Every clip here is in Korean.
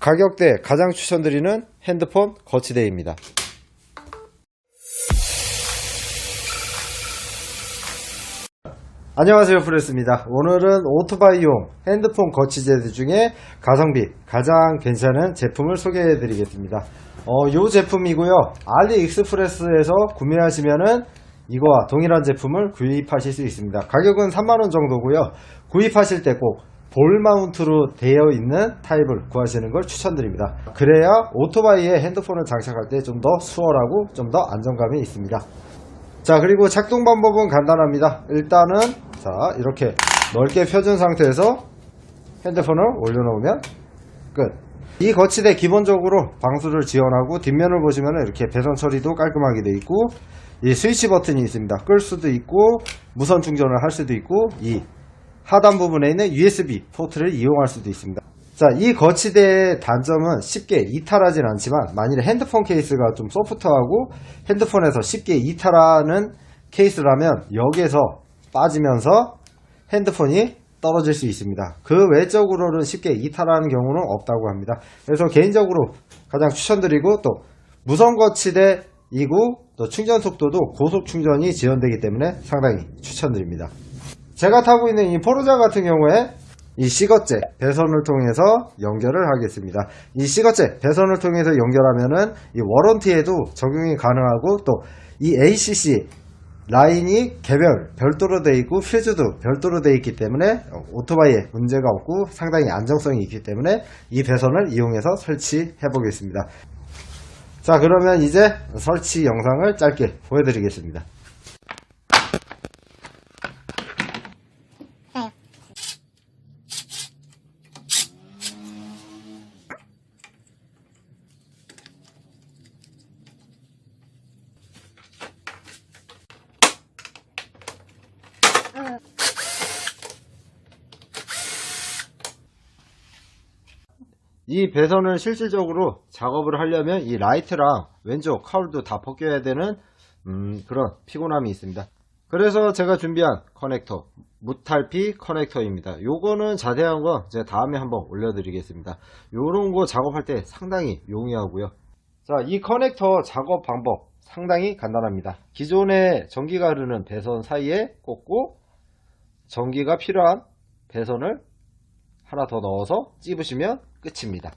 가격대 가장 추천드리는 핸드폰 거치대입니다. 안녕하세요 프레스입니다. 오늘은 오토바이용 핸드폰 거치대 중에 가성비 가장 괜찮은 제품을 소개해 드리겠습니다. 어, 요 제품이고요. 알리익스프레스에서 구매하시면은 이거와 동일한 제품을 구입하실 수 있습니다. 가격은 3만원 정도고요. 구입하실 때 꼭 볼 마운트로 되어 있는 타입을 구하시는 걸 추천드립니다. 그래야 오토바이에 핸드폰을 장착할 때 좀 더 수월하고 좀 더 안정감이 있습니다. 자 그리고 작동 방법은 간단합니다 일단은 자 이렇게 넓게 펴준 상태에서 핸드폰을 올려놓으면 끝 이 거치대 기본적으로 방수를 지원하고 뒷면을 보시면 이렇게 배선 처리도 깔끔하게 되어 있고 이 스위치 버튼이 있습니다 끌 수도 있고 무선 충전을 할 수도 있고 이 하단 부분에 있는 USB 포트를 이용할 수도 있습니다 자, 이 거치대의 단점은 쉽게 이탈하진 않지만 만일에 핸드폰 케이스가 좀 소프트하고 핸드폰에서 쉽게 이탈하는 케이스라면 여기에서 빠지면서 핸드폰이 떨어질 수 있습니다. 그 외적으로는 쉽게 이탈하는 경우는 없다고 합니다. 그래서 개인적으로 가장 추천드리고 또 무선 거치대이고 또 충전 속도도 고속 충전이 지원되기 때문에 상당히 추천드립니다. 제가 타고 있는 이 포르자 같은 경우에 이 C거째 배선을 통해서 연결을 하겠습니다. 이 C거째 배선을 통해서 연결하면은 이 워런티에도 적용이 가능하고 또 이 ACC 라인이 개별 별도로 되어 있고 퓨즈도 별도로 되어 있기 때문에 오토바이에 문제가 없고 상당히 안정성이 있기 때문에 이 배선을 이용해서 설치해 보겠습니다. 자 그러면 이제 설치 영상을 짧게 보여드리겠습니다. 이 배선을 실질적으로 작업을 하려면 이 라이트랑 왼쪽 카울도 다 벗겨야 되는 음, 그런 피곤함이 있습니다. 그래서 제가 준비한 커넥터 무탈피 커넥터입니다. 요거는 자세한 거 제가 다음에 한번 올려드리겠습니다. 요런 거 작업할 때 상당히 용이하고요. 자, 이 커넥터 작업 방법 상당히 간단합니다. 기존에 전기가 흐르는 배선 사이에 꽂고 전기가 필요한 배선을 하나 더 넣어서 찝으시면 끝입니다.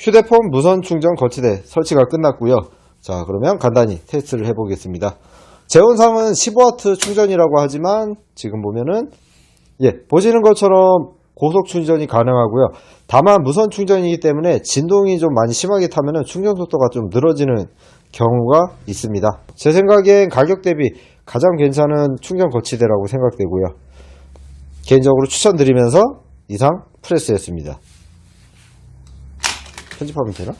휴대폰 무선 충전 거치대 설치가 끝났고요. 자, 그러면 간단히 테스트를 해 보겠습니다. 제원상은 15W 충전이라고 하지만 지금 보면은 예, 보시는 것처럼 고속 충전이 가능하고요. 다만 무선 충전이기 때문에 진동이 좀 많이 심하게 타면은 충전 속도가 좀 늘어지는 경우가 있습니다. 제 생각엔 가격 대비 가장 괜찮은 충전 거치대라고 생각되고요. 개인적으로 추천드리면서 이상 프레스였습니다. 편집하면 되나?